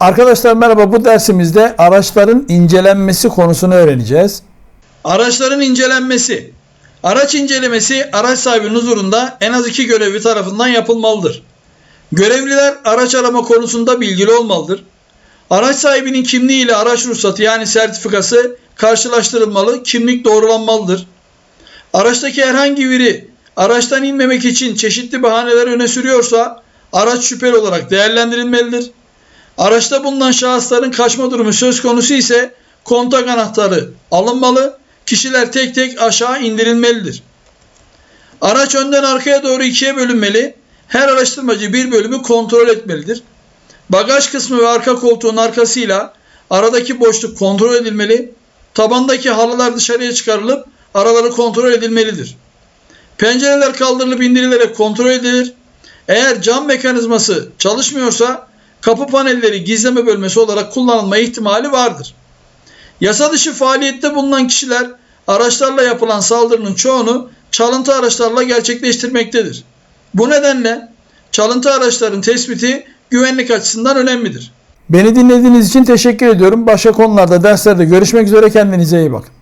Arkadaşlar merhaba bu dersimizde araçların incelenmesi konusunu öğreneceğiz. Araçların incelenmesi. Araç incelemesi araç sahibinin huzurunda en az iki görevli tarafından yapılmalıdır. Görevliler araç arama konusunda bilgili olmalıdır. Araç sahibinin kimliği ile araç ruhsatı yani sertifikası karşılaştırılmalı, kimlik doğrulanmalıdır. Araçtaki herhangi biri araçtan inmemek için çeşitli bahaneler öne sürüyorsa araç şüpheli olarak değerlendirilmelidir. Araçta bulunan şahısların kaçma durumu söz konusu ise kontak anahtarı alınmalı, kişiler tek tek aşağı indirilmelidir. Araç önden arkaya doğru ikiye bölünmeli, her araştırmacı bir bölümü kontrol etmelidir. Bagaj kısmı ve arka koltuğun arkasıyla aradaki boşluk kontrol edilmeli, tabandaki halılar dışarıya çıkarılıp araları kontrol edilmelidir. Pencereler kaldırılıp indirilerek kontrol edilir. Eğer cam mekanizması çalışmıyorsa kapı panelleri gizleme bölmesi olarak kullanılma ihtimali vardır. Yasa dışı faaliyette bulunan kişiler araçlarla yapılan saldırının çoğunu çalıntı araçlarla gerçekleştirmektedir. Bu nedenle çalıntı araçların tespiti güvenlik açısından önemlidir. Beni dinlediğiniz için teşekkür ediyorum. Başka konularda derslerde görüşmek üzere kendinize iyi bakın.